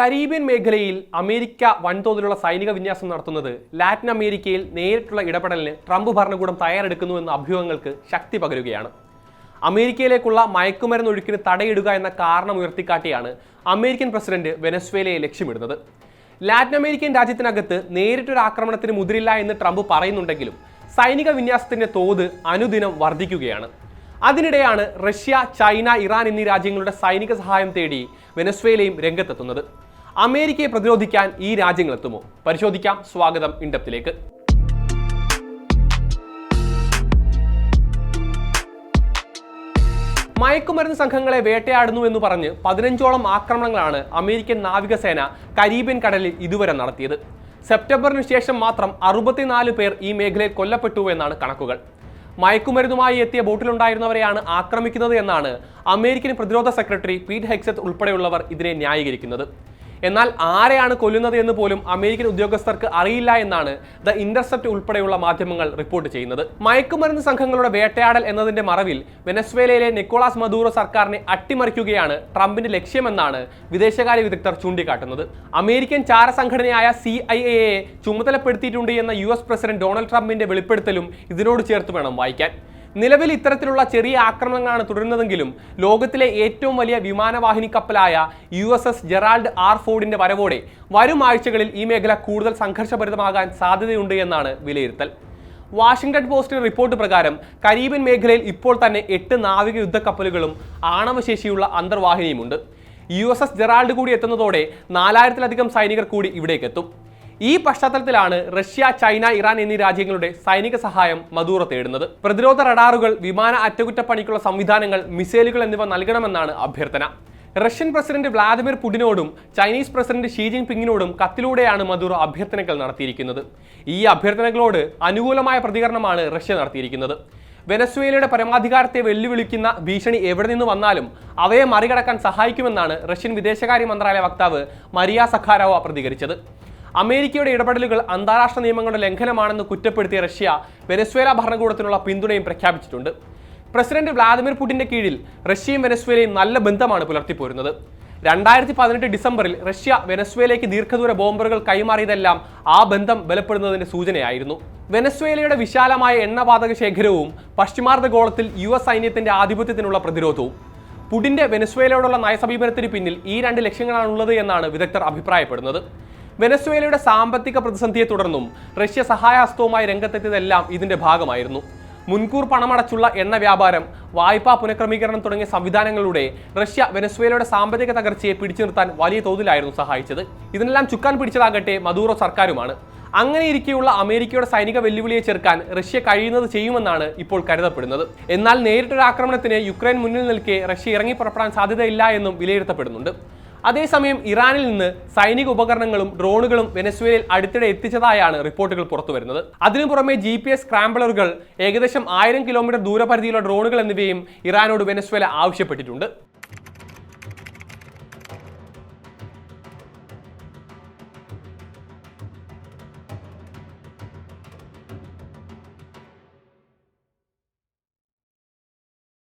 Caribbean മേഖലയിൽ America വൻതോതിലുള്ള സൈനിക വിന്യാസം നടത്തുന്നത് ലാറ്റിൻ അമേരിക്കയിൽ നേരിട്ടുള്ള ഇടപെടലിന് ട്രംപ് ഭരണകൂടം തയ്യാറെടുക്കുന്നു എന്ന അഭ്യൂഹങ്ങൾക്ക് ശക്തി പകരുകയാണ്. അമേരിക്കയിലേക്കുള്ള മയക്കുമരുന്ന് ഒഴുക്കിന് തടയിടുക എന്ന കാരണം ഉയർത്തിക്കാട്ടിയാണ് അമേരിക്കൻ പ്രസിഡന്റ് വെനസ്വേലയെ ലക്ഷ്യമിടുന്നത്. ലാറ്റിൻ അമേരിക്കൻ രാജ്യത്തിനകത്ത് നേരിട്ടൊരു ആക്രമണത്തിന് മുതിരില്ല എന്ന് ട്രംപ് പറയുന്നുണ്ടെങ്കിലും സൈനിക വിന്യാസത്തിന്റെ തോത് അനുദിനം വർദ്ധിക്കുകയാണ്. അതിനിടെയാണ് റഷ്യ ചൈന ഇറാൻ എന്നീ രാജ്യങ്ങളുടെ സൈനിക സഹായം തേടി വെനസ്വേലയും രംഗത്തെത്തുന്നത്. അമേരിക്കയെ പ്രതിരോധിക്കാൻ ഈ രാജ്യങ്ങൾ എത്തുമോ പരിശോധിക്കാം. സ്വാഗതം. ഇൻഡപ്തിലേക്ക്. മയക്കുമരുന്ന് സംഘങ്ങളെ വേട്ടയാടുന്നു എന്ന് പറഞ്ഞ് പതിനഞ്ചോളം ആക്രമണങ്ങളാണ് അമേരിക്കൻ നാവികസേന കരീബിയൻ കടലിൽ ഇതുവരെ നടത്തിയത്. സെപ്റ്റംബറിന് ശേഷം മാത്രം അറുപത്തിനാല് പേർ ഈ മേഖലയിൽ കൊല്ലപ്പെട്ടു എന്നാണ് കണക്കുകൾ. മയക്കുമരുന്നുമായി എത്തിയ ബോട്ടിലുണ്ടായിരുന്നവരെയാണ് ആക്രമിക്കുന്നത് എന്നാണ് അമേരിക്കൻ പ്രതിരോധ സെക്രട്ടറി പീറ്റ് ഹെക്സത്ത് ഉൾപ്പെടെയുള്ളവർ ഇതിനെ ന്യായീകരിക്കുന്നത്. എന്നാൽ ആരെയാണ് കൊല്ലുന്നത് എന്ന് പോലും അമേരിക്കൻ ഉദ്യോഗസ്ഥർക്ക് അറിയില്ല എന്നാണ് ദ ഇന്റർസെപ്റ്റ് ഉൾപ്പെടെയുള്ള മാധ്യമങ്ങൾ റിപ്പോർട്ട് ചെയ്യുന്നത്. മയക്കുമരുന്ന് സംഘങ്ങളുടെ വേട്ടയാടൽ എന്നതിന്റെ മറവിൽ വെനസ്വേലയിലെ നിക്കോളാസ് മദൂറോ സർക്കാരിനെ അട്ടിമറിക്കുകയാണ് ട്രംപിന്റെ ലക്ഷ്യമെന്നാണ് വിദേശകാര്യ വിദഗ്ധർ ചൂണ്ടിക്കാട്ടുന്നത്. അമേരിക്കൻ ചാരസംഘടനയായ സി ഐ എയെ ചുമതലപ്പെടുത്തിയിട്ടുണ്ട് എന്ന യു എസ് പ്രസിഡന്റ് ഡൊണാൾഡ് ട്രംപിന്റെ വെളിപ്പെടുത്തലും ഇതിനോട് ചേർത്ത് വേണം വായിക്കാൻ. നിലവിൽ ഇത്തരത്തിലുള്ള ചെറിയ ആക്രമണങ്ങളാണ് തുടരുന്നതെങ്കിലും ലോകത്തിലെ ഏറ്റവും വലിയ വിമാനവാഹിനി കപ്പലായ U S S Gerald R ഫോർഡിന്റെ വരവോടെ വരും ആഴ്ചകളിൽ ഈ മേഖല കൂടുതൽ സംഘർഷഭരിതമാകാൻ സാധ്യതയുണ്ട് എന്നാണ് വിലയിരുത്തൽ. വാഷിംഗ്ടൺ പോസ്റ്റിന്റെ റിപ്പോർട്ട് പ്രകാരം കരീബിയൻ മേഖലയിൽ ഇപ്പോൾ തന്നെ എട്ട് നാവിക യുദ്ധ കപ്പലുകളും ആണവശേഷിയുള്ള അന്തർവാഹിനിയുമുണ്ട്. യു എസ് എസ് ജെറാൾഡ് കൂടി എത്തുന്നതോടെ നാലായിരത്തിലധികം സൈനികർ കൂടി ഇവിടേക്ക് എത്തും ഈ പശ്ചാത്തലത്തിലാണ് റഷ്യ ചൈന ഇറാൻ എന്നീ രാജ്യങ്ങളുടെ സൈനിക സഹായം മദൂറ തേടുന്നത്. പ്രതിരോധ റഡാറുകൾ വിമാന അറ്റകുറ്റപ്പണിക്കുള്ള സംവിധാനങ്ങൾ മിസൈലുകൾ എന്നിവ നൽകണമെന്നാണ് അഭ്യർത്ഥന. റഷ്യൻ പ്രസിഡന്റ് വ്ളാദിമിർ പുടിനോടും ചൈനീസ് പ്രസിഡന്റ് ഷീ ജിൻ പിങ്ങിനോടും കത്തിലൂടെയാണ് മദൂറ അഭ്യർത്ഥനകൾ നടത്തിയിരിക്കുന്നത്. ഈ അഭ്യർത്ഥനകളോട് അനുകൂലമായ പ്രതികരണമാണ് റഷ്യ നടത്തിയിരിക്കുന്നത്. വെനസ്വേലയുടെ പരമാധികാരത്തെ വെല്ലുവിളിക്കുന്ന ഭീഷണി എവിടെ നിന്ന് വന്നാലും അവയെ മറികടക്കാൻ സഹായിക്കുമെന്നാണ് റഷ്യൻ വിദേശകാര്യ മന്ത്രാലയ വക്താവ് മരിയ സഖാരോവ പ്രതികരിച്ചത് അമേരിക്കയുടെ ഇടപെടലുകൾ അന്താരാഷ്ട്ര നിയമങ്ങളുടെ ലംഘനമാണെന്ന് കുറ്റപ്പെടുത്തിയ റഷ്യ വെനസ്വേല ഭരണകൂടത്തിനുള്ള പിന്തുണയും പ്രഖ്യാപിച്ചിട്ടുണ്ട്. പ്രസിഡന്റ് വ്ളാദിമിർ പുടിന്റെ കീഴിൽ റഷ്യയും വെനസ്വേലയും നല്ല ബന്ധമാണ് പുലർത്തിപ്പോരുന്നത്. രണ്ടായിരത്തി പതിനെട്ട് ഡിസംബറിൽ റഷ്യ വെനസ്വേലയ്ക്ക് ദീർഘദൂര ബോംബറുകൾ കൈമാറിയതെല്ലാം ആ ബന്ധം ബലപ്പെടുന്നതിന്റെ സൂചനയായിരുന്നു. വെനസ്വേലയുടെ വിശാലമായ എണ്ണവാതക ശേഖരവും പശ്ചിമാർദ്ധ ഗോളത്തിൽ യു എസ് സൈന്യത്തിന്റെ ആധിപത്യത്തിനുള്ള പ്രതിരോധവും. പുടിന്റെ വെനസ്വേലയോടുള്ള നയസമീപനത്തിന് പിന്നിൽ ഈ രണ്ട് ലക്ഷ്യങ്ങളാണുള്ളത് എന്നാണ് വിദഗ്ധർ അഭിപ്രായപ്പെടുന്നത്. വെനസ്വേലയുടെ സാമ്പത്തിക പ്രതിസന്ധിയെ തുടർന്നും റഷ്യ സഹായഹസ്തവുമായി രംഗത്തെത്തിയതെല്ലാം ഇതിന്റെ ഭാഗമായിരുന്നു. മുൻകൂർ പണമടച്ചുള്ള എണ്ണ വ്യാപാരം വായ്പാ പുനഃക്രമീകരണം തുടങ്ങിയ സംവിധാനങ്ങളിലൂടെ റഷ്യ വെനസ്വേലയുടെ സാമ്പത്തിക തകർച്ചയെ പിടിച്ചു നിർത്താൻ വലിയ തോതിലായിരുന്നു സഹായിച്ചത്. ഇതിനെല്ലാം ചുക്കാൻ പിടിച്ചതാകട്ടെ മദൂറോ സർക്കാരുമാണ്. അങ്ങനെ ഇരിക്കെയുള്ള അമേരിക്കയുടെ സൈനിക വെല്ലുവിളിയെ ചെറുക്കാൻ റഷ്യ കഴിയുന്നത് ചെയ്യുമെന്നാണ് ഇപ്പോൾ കരുതപ്പെടുന്നത്. എന്നാൽ നേരിട്ടൊരു ആക്രമണത്തിന് യുക്രൈൻ മുന്നിൽ നിൽക്കെ റഷ്യ ഇറങ്ങി പുറപ്പെടാൻ സാധ്യതയില്ല എന്നും വിലയിരുത്തപ്പെടുന്നുണ്ട്. അതേസമയം ഇറാനിൽ നിന്ന് സൈനിക ഉപകരണങ്ങളും ഡ്രോണുകളും വെനസ്വേലയിൽ അടുത്തിടെ എത്തിച്ചതായാണ് റിപ്പോർട്ടുകൾ പുറത്തുവരുന്നത് അതിനു പുറമെ ജി പി എസ് ഏകദേശം ആയിരം കിലോമീറ്റർ ദൂരപരിധിയിലുള്ള ഡ്രോണുകൾ എന്നിവയും ഇറാനോട് വെനസ്വേല ആവശ്യപ്പെട്ടിട്ടുണ്ട്.